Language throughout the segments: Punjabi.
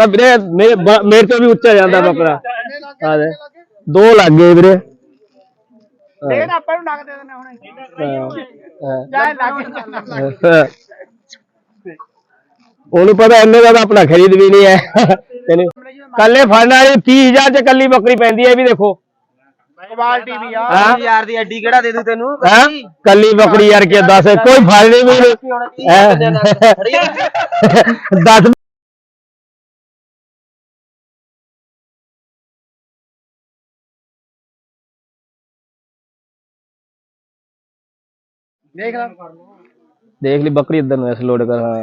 ਤਾਂ ਵੀਰੇ ਮੇ- ਬ- ਮੇਰੇ ਤੋਂ ਵੀ ਉੱਚਾ ਜਾਂਦਾ ਬੱਕਰਾ। ਆ ਦੇ। ਦੋ ਲੱਗ ਗਏ ਵੀਰੇ। ਦੇਣ ਆਪਾਂ ਨੂੰ ਨਗ ਦੇ ਦੇਣਾ ਹੁਣੇ। ਹਾਂ, ਜਾ ਲੱਗ ਹਾਂ। ਉਹਨੂੰ ਪਤਾ ਇੰਨੇ ਦਾ ਤਾਂ ਆਪਣਾ ਖਰੀਦ ਵੀ ਨਹੀਂ ਹੈ। ਤੈਨੂੰ ਕੱਲੇ ਫੜਨ ਵਾਲੀ 30000 ਚ ਕੱਲੀ ਬੱਕਰੀ ਪੈਂਦੀ ਹੈ ਇਹ ਵੀ ਦੇਖੋ। ਕੁਆਲਿਟੀ ਵੀ ਆ। ਹਾਂ। ਯਾਰ ਦੀ ਅੱਡੀ ਕਿਹੜਾ ਦੇ ਦੂ ਤੈਨੂੰ? ਹੈਂ? ਕੱਲੀ ਬੱਕਰੀ ਯਾਰ ਕੀ ਦੱਸ। ਕੋਈ ਫੜ ਨਹੀਂ ਹੈਂ? ਦੱਸ ਦੇਖ ਲੈ। ਦੇਖ ਲਈ ਬੱਕਰੀ ਇਧਰ ਨੂੰ ਐਸ ਲੋਡ ਕਰ ਹਾਂ।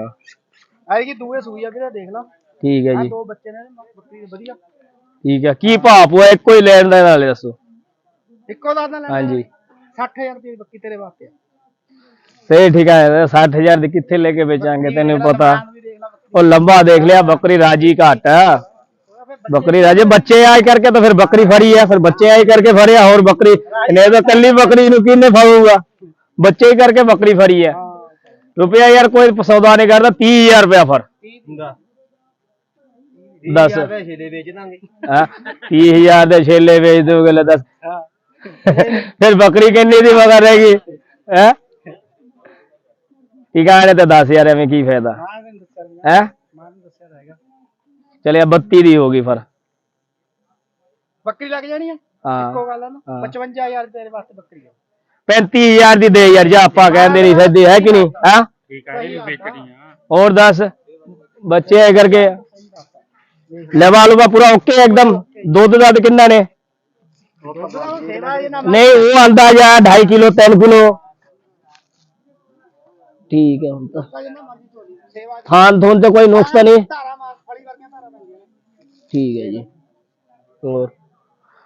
ਆਈ ਕੀ ਦੂਏ ਸੂਈ ਆ ਵੀਰੇ ਦੇਖ ਲਾ। ਠੀਕ ਹੈ ਆਹ ਜੀ। ਦੋ ਬੱਚੇ ਨੇ ਬੱਕਰੀ ਦੇ ਵਧੀਆ। ਠੀਕ ਹੈ। ਕੀ ਭਾਅ ਪੂਆ ਇੱਕੋ ਹੀ ਲੈਣ ਦਾ ਨਾਲੇ ਦੱਸੋ। ਇੱਕੋ ਦਾ ਤਾਂ ਲੈਣਾ ਹਾਂਜੀ। 60000 ਰੁਪਏ ਦੀ ਬੱਕਰੀ ਤੇਰੇ ਵਾਸਤੇ ਆ। ਸਹੀ ਠੀਕ ਹੈ। 60000 ਦੀ ਕਿੱਥੇ ਲੈ ਕੇ ਵੇਚਾਂਗੇ ਤੈਨੂੰ ਪਤਾ। ਲਾ ਉਹ ਲੰਬਾ ਦੇਖ ਲਿਆ ਬੱਕਰੀ ਰਾਜੀ ਘੱਟ ਬੱਕਰੀ ਰਾਜੇ ਬੱਚੇ ਆਏ ਕਰਕੇ ਤਾਂ ਫਿਰ ਬੱਕਰੀ ਫੜੀ ਆ ਫਿਰ ਬੱਚੇ ਆਏ ਕਰਕੇ ਫੜਿਆ ਹੋਰ ਬੱਕਰੀ ਨਹੀਂ ਤਾਂ ਕੱਲੀ ਬੱਕਰੀ ਨੂੰ ਕਿੰਨੇ ਫੜੂਗਾ? ਬੱਚੇ ਹੀ ਕਰਕੇ ਬੱਕਰੀ ਫੜੀ ਆ ਰੁਪਿਆ ਯਾਰ ਕੋਈ ਸੌਦਾ ਨਹੀਂ ਕਰਦਾ 30000 ਰੁਪਇਆ ਫੜ। ਦੱਸ। ਛੇਲੇ ਵੇਚ ਦਾਂਗੇ। ਹਾਂ? 30000 ਦੇ ਛੇਲੇ ਵੇਚ ਦੋਗੇ ਲੈ ਦੱਸ। ਫਿਰ ਬੱਕਰੀ ਕਿੰਨੀ ਦੀ ਮਗਰ ਰਹੇਗੀ ਹੈ? ਠੀਕ ਆ ਤੇ 10000 ਐਵੇਂ ਕੀ ਫਾਇਦਾ? ਹਾਂ? ਹੈ ਚਲਿਆ 32 ਦੀ ਹੋ ਗਈ ਫਿਰ ਬੱਕਰੀ ਲੱਗ ਜਾਣੀ ਆ? ਹਾਂ। ਇੱਕੋ ਗੱਲ ਆ ਨਾ। ਹਾਂ। 55000 ਤੇਰੇ ਵਾਸਤੇ ਬੱਕਰੀ ਆ। 35000 ਦੀ ਦੇ ਯਾਰ ਜੇ ਆਪਾਂ ਕਹਿੰਦੇ ਨਹੀਂ ਸੱਦੀ ਹੈ ਕਿ ਨਹੀਂ ਹਾਂ? ਹੋਰ ਦੱਸ ਬੱਚੇ ਐ ਕਰਕੇ? ਲੈਵਾ ਲੂਗਾ ਪੂਰਾ ਓਕੇ ਇੱਕਦਮ। ਦੁੱਧ ਦੁੱਧ ਕਿੰਨਾ ਨੇ? ਨਹੀਂ ਉਹ ਅੰਦਾਜ਼ਾ 2.5 ਕਿਲੋ 3 ਕਿਲੋ। ਠੀਕ ਹੈ ਹੁਣ ਤਾਂ। ਥਾਨ ਥੋਨ ਤੇ ਕੋਈ ਨੁਕਸ ਤਾਂ ਨਹੀਂ? ਠੀਕ ਹੈ ਜੀ। ਹੋਰ।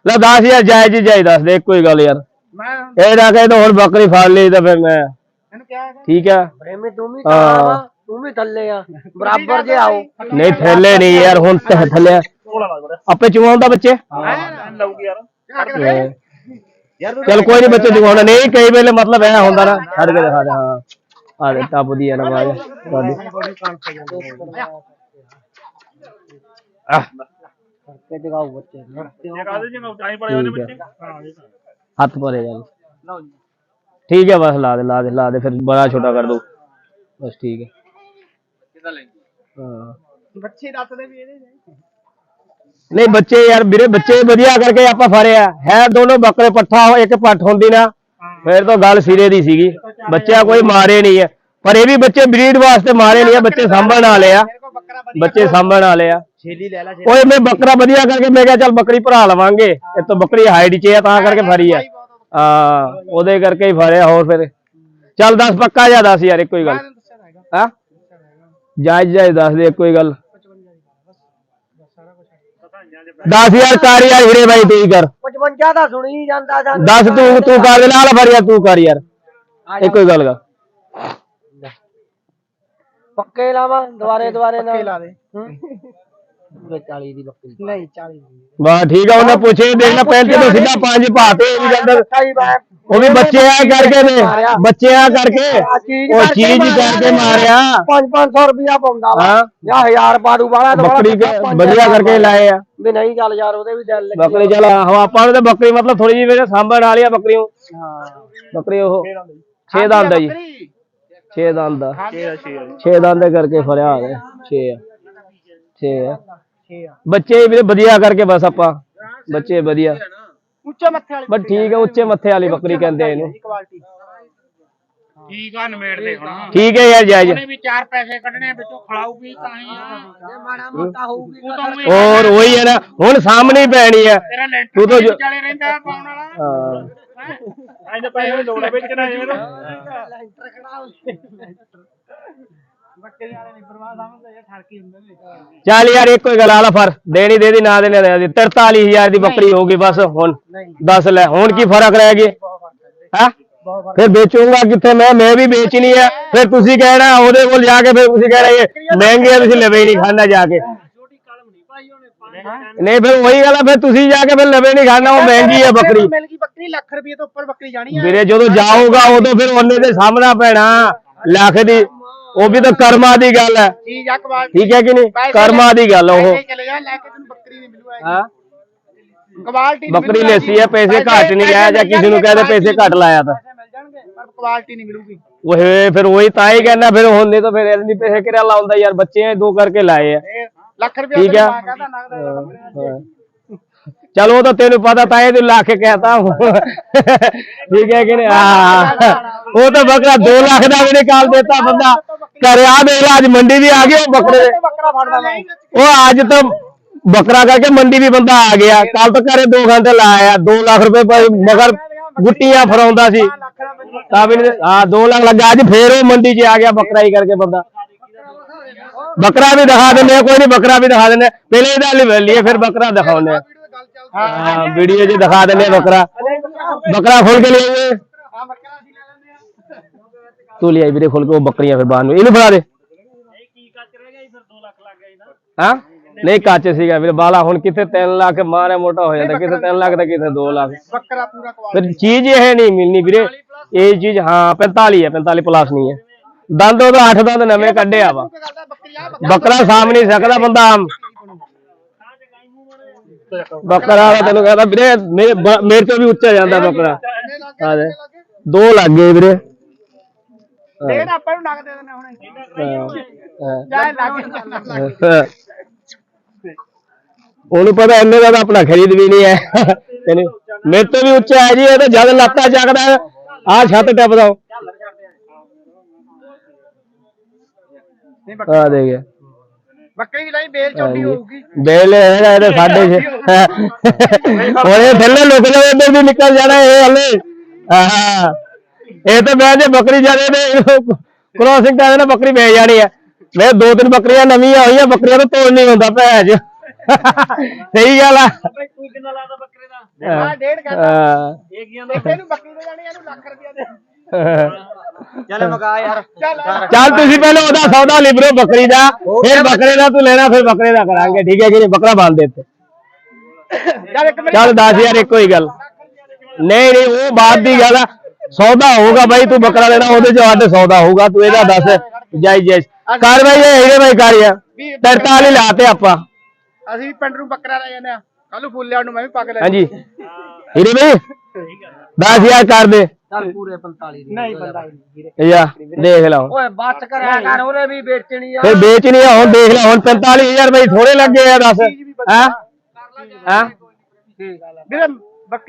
ਲੈ 10000 ਜਾਇਜ਼ ਜਾਇਜ਼ ਦੱਸ ਦੇ ਕੋਈ ਗੱਲ ਯਾਰ। ਮੈਂ ਇਹ ਨਾ ਕਹੇ ਤਾਂ ਹੋਰ ਬੱਕਰੀ ਫੜ ਲਈ ਤਾਂ ਫਿਰ ਮੈਂ। ਇਹਨੂੰ ਕਿਹਾ ਹੈਗਾ ਠੀਕ ਹੈ ਪ੍ਰੇਮੀ ਤੂੰ ਵੀ ਹਾਂ। ਤੂੰ ਵੀ ਥੱਲੇ ਆ। ਬਰਾਬਰ ਜੇ ਆਓ। ਨਹੀਂ ਥੱਲੇ ਨਹੀਂ ਯਾਰ ਹੁਣ ਤੇ ਥੱਲੇ ਆਪੇ ਚੁਆਉਂਦਾ ਬੱਚੇ? ਲਊਗੀ ਯਾਰ। ਯਾਰ ਚਲ ਕੋਈ ਨਹੀਂ ਬੱਚੇ ਚੁਆਉਣਾ ਨਹੀਂ ਕਈ ਵੇਲੇ ਮਤਲਬ ਐ ਹੁੰਦਾ ਨਾ ਛੱਡ ਕੇ ਦਿਖਾ ਦੇ ਹਾਂ। ਆ ਦੇ ਟੱਪ ਦੀ ਆ ਨਾ। ਬਾਜ ਤੁਹਾਡੀ ਆਹ ਕੇ ਜਗਾਓ ਬੱਚੇ। ਠੀਕ ਹੈ। ਹੱਥ ਭਰੇ ਜਾ। ਠੀਕ ਹੈ ਬਸ ਲਾ ਦੇ ਲਾ ਦੇ ਲਾ ਦੇ ਫਿਰ ਬੜਾ ਛੋਟਾ ਕਰ ਦੋ। ਬਸ ਠੀਕ ਹੈ। ਹਾਂ। ਬੱਚੇ ਦੱਸਦੇ ਵੀ ਇਹਦੇ ਨੇ। ਨਹੀਂ ਬੱਚੇ ਯਾਰ ਵੀਰੇ ਬੱਚੇ ਵਧੀਆ ਕਰਕੇ ਆਪਾਂ ਫੜਿਆ। ਹੈ ਦੋਨੋਂ ਬੱਕਰੇ ਪੱਠਾ ਹੋ ਇੱਕ ਪੱਠ ਹੁੰਦੀ ਨਾ ਫਿਰ ਤਾਂ ਗੱਲ ਸਿਰੇ ਦੀ ਸੀਗੀ। ਬੱਚਾ ਕੋਈ ਮਾਰੇ ਨਹੀਂ ਹੈ। ਪਰ ਇਹ ਵੀ ਬੱਚੇ ਬਰੀਡ ਵਾਸਤੇ ਮਾਰੇ ਨਹੀਂ ਹੈ ਬੱਚੇ ਸਾਂਭਣ ਵਾਲੇ ਆ। ਮੇਰੇ ਕੋਲ ਬੱਕਰਾ ਵਧੀਆ ਬੱਚੇ ਸਾਂਭਣ ਵਾਲੇ ਆ। ਛੇਲੀ ਲੈ ਲੈ ਓਏ ਮੈਂ ਬੱਕਰਾ ਵਧੀਆ ਕਰਕੇ ਮੈਂ ਕਿਹਾ ਚੱਲ ਬੱਕਰੀ ਭਰਾ ਲਵਾਂਗੇ। ਇਹ ਤਾਂ ਬੱਕਰੀ ਹਾਈਟ 'ਚ ਆ ਤਾਂ ਕਰਕੇ ਫੜੀ ਆ। ਹਾਂ ਉਹਦੇ ਕਰਕੇ ਹੀ ਫੜਿਆ ਹੋਰ ਫਿਰ। ਚੱਲ 10 ਪੱਕਾ ਜਾਂ 10 ਯਾਰ ਇੱਕੋ ਹੀ ਗੱਲ। ਹਾਂ? ਜਾਇਜ਼ ਜਾਇਜ਼ ਦੱਸ ਦੇ ਇੱਕੋ ਹੀ ਗੱਲ। 10000 ਕਰ ਯਾਰ ਹੀਰੇ ਬਾਈ ਤੂੰ ਹੀ ਕਰ। 55 ਦਾ ਸੁਣੀ ਜਾਂਦਾ 10 ਤੂੰ ਤੂੰ ਕਰ ਦੇ ਨਾਲ ਫੜ ਯਾਰ ਤੂੰ ਕਰ ਯਾਰ। ਇੱਕੋ ਹੀ ਗੱਲ ਕਰ ਪੱਕੇ ਲਾਵਾਂ ਦੁਆਰੇ ਦੁਆਰੇ ਪੱਕੇ ਲਾ ਦੇ। ਵੇ 40 ਦੀ ਬੱਕਰੀ ਨਹੀਂ 40 ਵਾਹ ਠੀਕ ਆ ਉਹਨੇ ਪੁੱਛੇ ਦੇਖ ਲੈ ਪੈਂਤੀ ਤੋਂ ਸਿੱਧਾ ਪੰਜ ਪਾਤੇ ਇਹ ਵੀ ਬਾਤ ਉਹ ਵੀ ਬੱਚੇ ਆ ਕਰਕੇ ਨੇ ਬੱਚੇ ਆ ਕਰਕੇ। ਉਹ ਚੀਜ਼ ਕਰਕੇ ਮਾਰਿਆ। 5-500 ਰੁਪਇਆ ਪਾਉਂਦਾ ਵਾ। ਹਾਂ। ਜਾਂ 1000 ਪਾੜੂ ਵਾਲਾ ਤਾਂ ਬੱਕਰੀ ਵਧੀਆ ਕਰਕੇ ਲਾਏ ਆ। ਵੀ ਨਹੀਂ ਚੱਲ ਯਾਰ ਉਹਦੇ ਵੀ ਦਿਲ ਲੱਗੇ ਬੱਕਰੀ ਚਲ ਆਹੋ ਆਪਾਂ ਨੂੰ ਤਾਂ ਬੱਕਰੀ ਮਤਲਬ ਥੋੜੀ ਜਿਹੀ ਵੇਲੇ ਸਾਂਭਣ ਵਾਲੀ ਆ ਬੱਕਰੀ ਉਹ ਹਾਂ। ਬੱਕਰੀ ਉਹ 6 ਦੰਦ। ਆ ਜੀ। 6 ਦੰਦ ਦਾ 6 ਦੰਦ ਦੇ ਕਰਕੇ ਫੜਿਆ ਆ ਗਿਆ 6 ਆ। 6 ਆ। ਬੱਚੇ ਵੀ ਵਧੀਆ ਕਰਕੇ ਬਸ ਆਪਾਂ ਬੱਚੇ ਵਧੀਆ। ਉੱਚੇ ਮੱਥੇ ਵਾਲੀ ਬਸ ਠੀਕ ਹੈ ਉੱਚੇ ਮੱਥੇ ਵਾਲੀ ਬੱਕਰੀ ਕਹਿੰਦੇ ਇਹਨੂੰ। ਕੁਆਲਿਟੀ ਠੀਕ ਆ ਨਵੇੜ ਦੇ ਹੁਣ। ਠੀਕ ਹੈ ਯਾਰ ਜਾਇਜ਼। ਵੀ ਚਾਰ ਪੈਸੇ ਕੱਢਣੇ ਵਿੱਚੋਂ ਖਲਾਊਗੀ ਤਾਂ ਹੀ ਆ। ਮਾੜਾ ਮੋਟਾ ਹੋਊਗੀ ਤੂੰ ਤਾਂ ਉਵੇਂ ਹੋਰ ਉਹੀ ਹੈ ਨਾ ਹੁਣ ਸਾਹਮਣੇ ਹੀ ਪੈਣੀ ਆ। ਤੇਰਾ ਲੈਂਟਰ ਤੂੰ ਤਾਂ ਜੋ- ਵਿਚਾਲੇ ਰਹਿੰਦਾ ਪਾਉਣ ਵਾਲਾ। ਹਾਂ। ਐਂ ਪੈਸੇ ਲੋੜ ਵੇਚਣਾ ਇਹਨੂੰ ਬੱਕਰੀ ਵਾਲੇ ਨਹੀਂ ਪਰਵਾਹ ਸਮਝਦੇ ਇਹ ਠਰਕੀ ਹੁੰਦੇ ਨੇ ਚੱਲ ਯਾਰ ਇੱਕੋ ਹੀ ਗੱਲ ਆਲਾ ਫਰ ਦੇਣੀ ਦੇ ਦੀ ਨਾ ਦੇਣੀ ਦੇ ਦੀ 43000 ਦੀ ਬੱਕਰੀ ਹੋਊਗੀ ਬਸ ਹੁਣ ਦੱਸ ਲੈ ਹੁਣ ਕੀ ਫ਼ਰਕ ਰਹਿ ਗਿਆ? ਹੈ? ਫਿਰ ਵੇਚੂਗਾ ਕਿੱਥੇ ਮੈਂ ਮੈਂ ਵੀ ਵੇਚਣੀ ਆ। ਫਿਰ ਤੁਸੀਂ ਕਹਿਣਾ ਉਹਦੇ ਕੋਲ ਜਾ ਕੇ ਫਿਰ ਤੁਸੀਂ ਕਹਿਣਾ ਇਹ ਮਹਿੰਗੇ ਆ ਤੁਸੀਂ ਲਵੇ ਹੀ ਨਹੀਂ ਖਾਣਾ ਜਾ ਕੇ। ਨਹੀਂ ਫਿਰ ਉਹੀ ਗੱਲ ਆ ਫਿਰ ਤੁਸੀਂ ਜਾ ਕੇ ਫਿਰ ਲਵੇ ਨਹੀਂ ਖਾਣਾ ਉਹ ਮਹਿੰਗੀ ਆ ਬੱਕਰੀ। ਮਿਲ ਗਈ ਬੱਕਰੀ ਲੱਖ ਰੁਪਏ ਤੋਂ ਉੱਪਰ ਬੱਕਰੀ ਜਾਣੀ ਆ। ਵੀਰੇ ਜਦੋਂ ਜਾਊਗਾ ਉਦੋਂ ਫਿਰ ਉਹਨੇ ਦੇ ਸਾਹਮਣਾ ਪੈਣਾ ਲੱਖ ਦੀ। ਉਹ ਵੀ ਤਾਂ ਕਰਮਾਂ ਦੀ ਗੱਲ ਹੈ। ਚੀਜ਼ ਆ ਠੀਕ ਹੈ ਕਿ ਨਹੀਂ? ਕਰਮਾਂ ਦੀ ਗੱਲ ਉਹ। ਪੈਸੇ ਚਲੇ ਜਾ ਲੈ ਕੇ ਤੈਨੂੰ ਬੱਕਰੀ ਨਹੀਂ ਮਿਲੂਗਾ। ਹਾਂ। ਕੁਆਲਿਟੀ ਬੱਕਰੀ ਲੈਸੀ ਹੈ ਪੈਸੇ ਘੱਟ ਨਹੀਂ ਆਇਆ ਜਾਂ ਕਿਸੇ ਨੂੰ ਕਹਦੇ ਪੈਸੇ ਘੱਟ ਲਾਇਆ ਤਾਂ। ਪੈਸੇ ਮਿਲ ਜਾਣਗੇ ਪਰ ਕੁਆਲਿਟੀ ਨਹੀਂ ਮਿਲੂਗੀ। ਓਏ ਫਿਰ ਉਹੀ ਤਾਂ ਹੀ ਕਹਿੰਦਾ ਫਿਰ ਹੁੰਦੇ ਤਾਂ ਫਿਰ ਇੰਨੀ ਪੈਸੇ ਕਿਹੜਾ ਲਾਉਂਦਾ ਯਾਰ ਬੱਚੇ ਦੋ ਕਰਕੇ ਲਾਏ ਆ। ਇਹ ਲੱਖ ਰੁਪਏ ਠੀਕ ਆ। ਕਹਦਾ ਨਗਦ ਹਾਂ। ਚਲੋ ਉਹ ਤਾਂ ਤੈਨੂੰ ਪਤਾ ਤਾਂ ਇਹ ਤੂੰ ਲੱਖ ਕਹਿਤਾ। ਠੀਕ ਹੈ ਕਿ ਨਹੀਂ? ਹਾਂ। ਉਹ ਤਾਂ ਬੱਕਰਾ 2 ਲੱਖ ਦਾ ਵੀ ਨਿਕਾਲ ਦੇਤਾ ਬੰਦਾ। ਘਰੇ ਆ ਦੇ ਅੱਜ ਮੰਡੀ ਵੀ ਆ ਗਿਆ ਬੱਕਰੇ ਬੱਕਰਾ ਫੜਦਾ ਮੈਂ ਉਹ ਅੱਜ ਤਾਂ ਬੱਕਰਾ ਕਰਕੇ ਮੰਡੀ ਵੀ ਬੰਦਾ ਆ ਗਿਆ। ਕੱਲ ਤਾਂ ਘਰੇ 2 ਘੰਟੇ ਲਾਇਆ 2 ਲੱਖ ਰੁਪਏ ਭਾਈ ਮਗਰ ਗੁੱਟੀਆਂ ਫਰਾਉਂਦਾ ਸੀ। ਤਾਂ ਵੀ ਹਾਂ 2 ਲੱਖ ਲੱਗਾ, ਅੱਜ ਫੇਰ ਉਹ ਮੰਡੀ 'ਚ ਆ ਗਿਆ ਬੱਕਰਾ ਹੀ ਕਰਕੇ ਬੰਦਾ। ਬੱਕਰਾ ਵੀ ਦਿਖਾ ਦਿੰਦੇ ਆ, ਕੋਈ ਨਹੀਂ, ਬੱਕਰਾ ਵੀ ਦਿਖਾ ਦਿੰਦੇ ਆ। ਪਹਿਲੇ ਇਹਦਾ ਲਈਏ ਫਿਰ ਬੱਕਰਾ ਦਿਖਾਉਂਦੇ ਆ। ਹਾਂ, ਵੀਡੀਓ 'ਚ ਦਿਖਾ ਦਿੰਦੇ ਆ ਬੱਕਰਾ। ਬੱਕਰਾ ਖੋਲ ਕੇ ਲਿਆਈਏ ਹਾਂ ਬੱਕਰਾ ਅਸੀਂ ਲੈ ਲੈਂਦੇ ਆ ਤੂੰ ਲਿਆਈ ਵੀਰੇ ਖੋਲ ਕੇ ਉਹ ਬੱਕਰੀਆਂ ਫਿਰ ਬਾਹਰ ਨੂੰ। ਇਹਨੂੰ ਫੜਾ ਦੇ। ਹਾਂ? ਨਹੀਂ ਕੱਚ ਸੀਗਾ ਵੀਰੇ ਬਾਲਾ ਹੁਣ ਕਿੱਥੇ 3 ਲੱਖ ਮਾਰੇ ਮੋਟਾ ਹੋ ਜਾਂਦਾ। ਕਿੱਥੇ 3 ਲੱਖ ਤਾਂ ਕਿੱਥੇ 2 ਲੱਖ। ਬੱਕਰਾ ਪੂਰਾ ਕੁਆਲਿਟੀ ਫਿਰ ਚੀਜ਼ ਇਹ ਨਹੀਂ ਮਿਲਣੀ ਵੀਰੇ। ਇਹ ਚੀਜ਼ ਹਾਂ 45 ਹੈ 45 ਪਲੱਸ ਨਹੀਂ ਹੈ। ਦੰਦ ਉਹਦਾ 8 ਦੰਦ ਨਵੇਂ ਕੱਢਿਆ ਵਾ। ਬੱਕਰੀ ਸਾਂਭ ਨਹੀਂ ਸਕਦਾ ਬੰਦਾ ਬੱਕਰਾ ਵਾਲਾ ਤੈਨੂੰ ਕਹਿੰਦਾ ਵੀਰੇ ਮੇਰੇ ਤੋਂ ਵੀ ਉੱਚਾ ਜਾਂਦਾ ਬੱਕਰਾ। ਆ ਦੇ। ਦੋ ਲੱਗ ਗਏ ਵੀਰੇ। ਡੇਢ ਆਪਾਂ ਨੂੰ ਨਗਦ ਦੇ ਦੇਣਾ ਹੁਣੇ। ਹਾਂ, ਜਾਏ ਲੱਗ ਹਾਂ। ਹਾਂ। ਉਹਨੂੰ ਪਤਾ ਇੰਨੇ ਦਾ ਆਪਣਾ ਖਰੀਦ ਵੀ ਨਹੀਂ ਹੈ। ਤੈਨੂੰ ਮੇਰੇ ਤੋਂ ਵੀ ਉੱਚਾ ਹੈ ਜੀ ਇਹ ਤਾਂ ਜਦ ਲੱਤਾਂ ਚੱਕਦਾ ਆ ਛੱਤ ਟੱਪਦਾ ਆ ਦੇ ਗਿਆ ਬੱਕਰੀ ਲਈ ਬੇਲ ਚੋਟੀ ਹੋਊਗੀ। ਬੇਲ ਹੈਗਾ ਇਹਦੇ ਸਾਡੇ ਉਹਨੇ ਥੱਲੇ ਲੁਕ ਜਾਵੇ ਇੱਧਰ ਵੀ ਨਿਕਲ ਜਾਣਾ ਇਹ ਹਲੇ। ਹਾਂ ਇਹ ਤਾਂ ਮੈਂ ਜੇ ਬੱਕਰੀ ਜਾਣੇ ਤੇ ਕ੍ਰੋਸਿੰਗ ਕਰਦੇ ਨਾ ਬੱਕਰੀ ਵੇਚ ਜਾਣੀ ਹੈ ਮੈਂ ਦੋ ਤਿੰਨ ਬੱਕਰੀਆਂ ਨਵੀਆਂ ਹੋਈਆਂ ਬੱਕਰੀਆਂ ਤੋਂ ਤੋੜ ਨਹੀਂ ਹੁੰਦਾ ਭੈਜ ਸਹੀ ਗੱਲ ਆ। ਤੂੰ ਕਿੰਨਾ ਲਾਦਾ ਬੱਕਰੇ ਦਾ? ਹਾਂ ਡੇਢ ਕਹਿੰਦਾ ਹਾਂ। ਇਹ ਕੀ ਆਂਦਾ ਇਹਨੂੰ ਬੱਕਰੀ ਦੇ ਜਾਣੀ ਇਹਨੂੰ ਲੱਖ ਰੁਪਇਆ ਦੇ। ਚੱਲ ਮਗਾ ਯਾਰ। ਚੱਲ ਚੱਲ ਤੁਸੀਂ ਪਹਿਲਾਂ ਉਹਦਾ ਸੌਦਾ ਲਿਬਰੋ ਬੱਕਰੀ ਦਾ ਫਿਰ ਬੱਕਰੇ ਦਾ ਤੂੰ ਲੈਣਾ ਫਿਰ ਬੱਕਰੇ ਦਾ ਕਰਾਂਗੇ। ਠੀਕ ਹੈ ਕਿ ਨਹੀਂ? ਬੱਕਰਾ ਬੰਦ ਦੇ ਤੇ ਚੱਲ ਇੱਕ ਮਿੰਟ। ਚੱਲ 10000 ਇੱਕੋ ਹੀ ਗੱਲ। ਨਹੀਂ ਨਹੀਂ ਉਹ ਬਾਤ ਦੀ ਗੱਲ ਆ। ਸੌਦਾ ਹੋਊਗਾ ਬਾਈ ਤੂੰ ਬੱਕਰਾ ਲੈਣਾ ਉਹਦੇ ਚ ਅੱਡ ਸੌਦਾ ਹੋਊਗਾ ਤੂੰ ਇਹਦਾ ਦੱਸ ਜਾਈ ਜਾਈ। ਕਰ ਬਾਈ ਇਹ ਹੈਗੇ ਬਾਈ ਕਰ ਯਾਰ 43 ਲਾਤੇ ਆਪਾਂ। ਅਸੀਂ ਪਿੰਡ ਨੂੰ ਬੱਕਰਾ ਲੈ ਜਾਂਦੇ ਆ। ਕੱਲ ਨੂੰ ਫੁੱਲਿਆ ਨੂੰ ਮੈਂ ਵੀ ਪੱਗ ਲੈ ਹਾਂਜੀ। ਹੀਰੇ ਬਾਈ 10000 ਕਰ ਦੇ। ਚੱਲ ਪੂਰੇ 45 ਦੀ ਨਹੀਂ ਬੰਦਾ ਵੀਰੇ ਜਾ ਦੇਖ ਲਾ। ਓਏ ਬੱਸ ਕਰਿਆ ਕਰ ਉਹਨੇ ਵੀ ਵੇਚਣੀ ਆ। ਫਿਰ ਵੇਚਣੀ ਆ ਹੁਣ ਦੇਖ ਲੈ ਹੁਣ 45000 ਬਾਈ ਥੋੜੇ ਲੱਗੇ ਆ ਦੱਸ। ਹੈਂ? ਹੈਂ? ਵੀਰੇ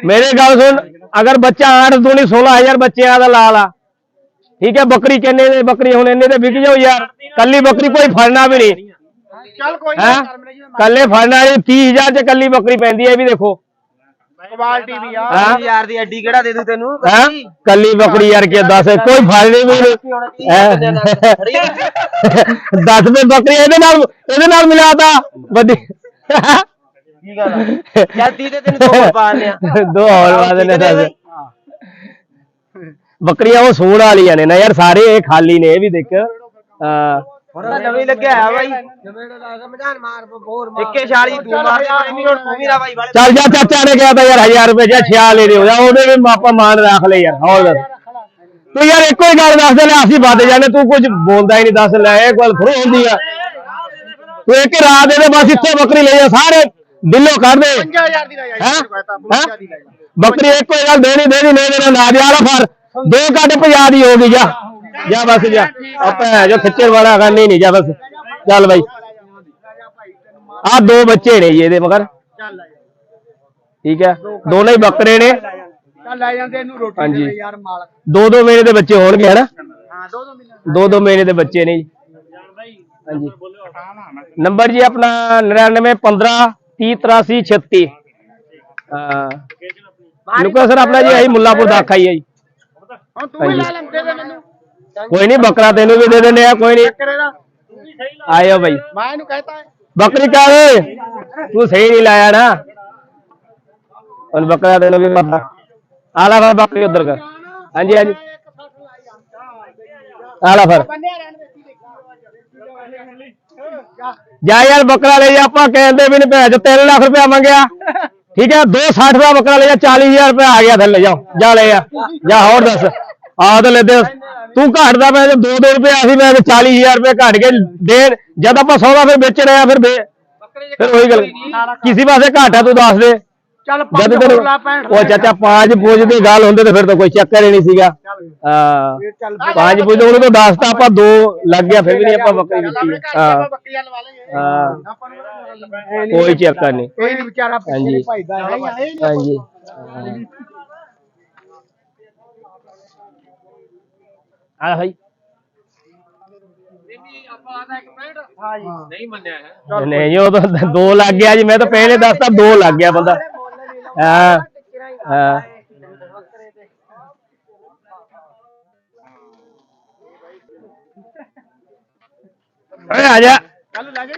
ਮੇਰੇ ਗੱਲ ਸੁਣ ਅਗਰ ਬੱਚਾ 8 ਦੂਣੀ 16000 ਬੱਚਿਆਂ ਦਾ ਲਾ ਲਾ ਠੀਕ ਹੈ ਬੱਕਰੀ ਕਿੰਨੇ ਦੇ ਬੱਕਰੀ ਹੁਣ ਇੰਨੇ ਤੇ ਵਿਕ ਜਾਓ ਯਾਰ। ਕੱਲੀ ਬੱਕਰੀ ਕੋਈ ਫੜਨਾ ਵੀ ਨਹੀਂ। ਚੱਲ ਕੋਈ ਹੈਂ? ਨਹੀਂ ਕੱਲੇ ਫੜਨ ਵਾਲੀ 30000 ਚ ਕੱਲੀ ਬੱਕਰੀ ਪੈਂਦੀ ਹੈ ਇਹ ਵੀ ਦੇਖੋ। ਕੁਆਲਿਟੀ ਵੀ ਆ। ਹਾਂ? ਯਾਰ ਦੀ ਅੱਡੀ ਕਿਹੜਾ ਦੇ ਦੂ ਤੈਨੂੰ? ਹੈਂ? ਕੱਲੀ ਬੱਕਰੀ ਯਾਰ ਕੀ ਦੱਸ ਕੋਈ ਫੜਨੀ ਵੀ ਨਹੀਂ। ਹੈਂ? ਦੱਸ ਦੇ ਬੱਕਰੀ ਇਹਦੇ ਨਾਲ ਇਹਦੇ ਨਾਲ ਮਿਲਾਤਾ ਵੱਡੀ ਕੀ ਗੱਲ ਚੱਲ ਤੀ ਤੇ ਤੈਨੂੰ ਦੋ ਪਾਣੇ ਆ। ਦੋ ਹੋਰ ਵਾਦੇ ਨੇ ਦੱਸ। ਬੱਕਰੀਆਂ ਉਹ ਸੂਣ ਵਾਲੀਆਂ ਨੇ ਨਾ ਯਾਰ ਸਾਰੇ ਇਹ ਖਾਲੀ ਨੇ ਇਹ ਵੀ ਦੇਖ। ਹਾਂ ਹੁਣ ਤਾਂ ਨਵੀਂ ਲੱਗਿਆ ਆ ਬਾਈ। ਨਵੇਂ ਦਾ ਲਾ ਮਜਾਨ ਮਾਰ ਬੋਰ ਮਾਰ ਇੱਕੇ ਛਾਲੀ ਤੂੰ ਮਾਰ ਦੇ ਵੀ ਹੁਣ ਤੂੰ ਵੀ ਨਾ ਬਾਈ ਵਾਲੇ। ਚੱਲ ਜਾ ਚਾਚਾ ਨੇ ਕਿਹਾ ਤਾਂ ਯਾਰ 1000 ਰੁਪਏ ਜਾਂ 6 ਲੈ ਲਿਓ ਜਾ ਉਹਦੇ ਵੀ ਮਾਪਾ ਮਾਨ ਰੱਖ ਲੈ ਯਾਰ ਹੋਰ ਦੱਸ। ਤੂੰ ਯਾਰ ਇੱਕੋ ਹੀ ਗੱਲ ਦੱਸ ਦੇ ਲੈ ਅਸੀਂ ਵੱਧ ਜਾਣੇ ਤੂੰ ਕੁਝ ਬੋਲਦਾ ਹੀ ਨਹੀਂ ਦੱਸ ਲੈ ਇਹ ਗੱਲ ਥੋੜੀ ਹੁੰਦੀ ਆ। ਤੂੰ ਇੱਕ ਰਾਤ ਦੇ ਦੇ ਬਸ ਇੱਥੇ ਬੱਕਰੀ ਲੈ ਜਾ ਸਾਰੇ ਦਿਲੋਂ ਕੱਢ ਦੇ। 5000 ਦੀ ਲੈ ਜਾ ਹੈਂ? ਹੈਂ? 50 ਦੀ ਲੈ ਜਾ। ਬੱਕਰੀ ਇੱਕੋ ਹੀ ਗੱਲ ਦੇਣੀ ਦੇਣੀ ਨਹੀਂ ਦੇਣਾ ਨਾ ਫਰ ਦੋ ਕੱਟ 50 ਦੀ ਹੋ ਗਈ ਜਾ। ਜਾ ਬਸ ਜਾ। ਆਪੇ ਜੋ ਖਿੱਚਰ ਵਾਲਾ ਗੱਲ ਨਹੀਂ ਜਾ ਬਸ। ਚੱਲ ਬਾਈ। ਆ ਦੋ ਬੱਚੇ ਨੇ ਜੀ ਇਹਦੇ ਮਗਰ। ਚੱਲ ਲੈ ਜਾ। ਠੀਕ ਹੈ? ਦੋਨੇ ਹੀ ਬੱਕਰੇ ਨੇ। ਚੱਲ ਲੈ ਜਾਂਦੇ ਇਹਨੂੰ ਰੋਟੀ ਹਾਂਜੀ। ਦੇ ਯਾਰ ਮਾਲਕ। ਦੋ ਦੋ ਮਹੀਨੇ ਦੇ ਬੱਚੇ ਹੋਣਗੇ ਹਨਾ? ਹਾਂ ਦੋ ਦੋ ਮਿੰਟ ਦੋ। ਦੋ ਮਹੀਨੇ ਦੇ ਬੱਚੇ ਨੇ ਜੀ। ਹਾਂਜੀ। ਨੰਬਰ ਜੀ ਆਪਣਾ 9915 3083 36 ਹਾਂ। ਲੁਕਾ ਸਰ ਆਪਣਾ ਜੀ ਆਹੀ ਮੁੱਲਾਪੁਰ ਦਾ ਆਖਾ ਹੀ ਹੈ ਜੀ। ਹੁਣ ਤੂੰ ਵੀ ਲੈ ਲੈ ਦੇ ਦੇ ਮੈਨੂੰ। ਕੋਈ ਨਹੀਂ ਬੱਕਰਾ ਤੈਨੂੰ ਵੀ ਦੇ ਦਿੰਦੇ ਆ ਕੋਈ ਨਹੀਂ। ਬੱਕਰੇ ਦਾ। ਆਇਓ ਬਾਈ। ਮੈਂ ਇਹਨੂੰ ਕਹਤਾ ਬੱਕਰੀ ਕਾਵੇ ਤੂੰ ਸਹੀ ਨਹੀਂ ਲਾਇਆ ਨਾ। ਹੁਣ ਬੱਕਰਾ ਤੈਨੂੰ ਵੀ ਪਤਾ ਆਲਾ ਫਿਰ ਬੱਕਰੀ ਉਧਰ ਕਰ। ਹਾਂਜੀ ਹਾਂਜੀ। ਫਿਰ। ਰਹਿਣ ਦੇ ਸੀ ਜਾ ਯਾਰ ਬੱਕਰਾ ਲੈ ਜਾ ਆਪਾਂ ਕਹਿੰਦੇ ਵੀ ਨਹੀਂ ਭੈਣ 3 ਲੱਖ ਰੁਪਇਆ ਮੰਗਿਆ। ਠੀਕ ਹੈ 260 ਦਾ ਬੱਕਰਾ ਲੈ ਜਾ 40000 ਰੁਪਇਆ ਆ ਗਿਆ ਥੱਲੇ ਜਾਓ ਜਾ ਲੈ ਜਾ ਜਾ ਹੋਰ ਦੱਸ ਆ ਤਾਂ ਲੈਦੇ ਤੂੰ ਘਾਟਦਾ ਪਿਆ ਜੇ 2-2 ਰੁਪਏ ਅਸੀਂ ਮੈਂ 40000 ਰੁਪਏ ਘਾਟ ਕੇ ਦੇਣ ਜਦ ਆਪਾਂ ਸੌਦਾ ਫਿਰ ਵੇਚ ਰਿਹਾ ਫਿਰ ਫਿਰ ਉਹੀ ਗੱਲ ਕਿਸੇ ਪਾਸੇ ਘਾਟਾ ਤੂੰ ਦੱਸ ਦੇ। ਚੱਲ ਪੰਜ ਤੈਨੂੰ ਹੋਰ ਲਾ 65 ਉਹ ਚਾਚਾ ਪੰਜ ਪੁੱਜ ਦੀ ਗੱਲ ਹੁੰਦੇ ਤੇ ਫਿਰ ਤਾਂ ਕੋਈ ਚੱਕਰ ਹੀ ਨਹੀਂ ਸੀਗਾ। ਹਾਂ। ਚੱਲ ਪੰਜ ਪੁੱਜ ਉਹਨੂੰ ਤਾਂ ਦੱਸਤਾ ਆਪਾਂ ਦੋ ਲੱਗ ਗਿਆ ਫਿਰ ਵੀ ਨਹੀਂ ਆਪਾਂ ਬੱਕਰੀ ਦਿੱਤੀ ਹਾਂ ਬੱਕਰੀਆਂ ਲਵਾ ਲਾਂਗੇ ਹਾਂ। ਕੋਈ ਚੱਕਰ ਨਹੀਂ। ਕੋਈ ਨਹੀਂ ਵਿਚਾਰਾ ਹਾਂਜੀ। ਪਿੱਛੇ ਭਾਈਦਾ ਹੈ ਹਾਂਜੀ। ਆ ਭਾਈ ਹਾਂ ਜੀ। ਨਹੀਂ ਉਹ ਤਾਂ ਦੋ ਲੱਗ ਗਿਆ ਜੀ। ਮੈਂ ਤਾਂ ਪਹਿਲੇ ਦੱਸਤਾ ਦੋ ਲੱਗ ਗਿਆ ਬੰਦਾ। ਹਾਂ ਹਾਂ ਓਏ ਆ ਜਾ ਕੱਲ ਲੱਗੇ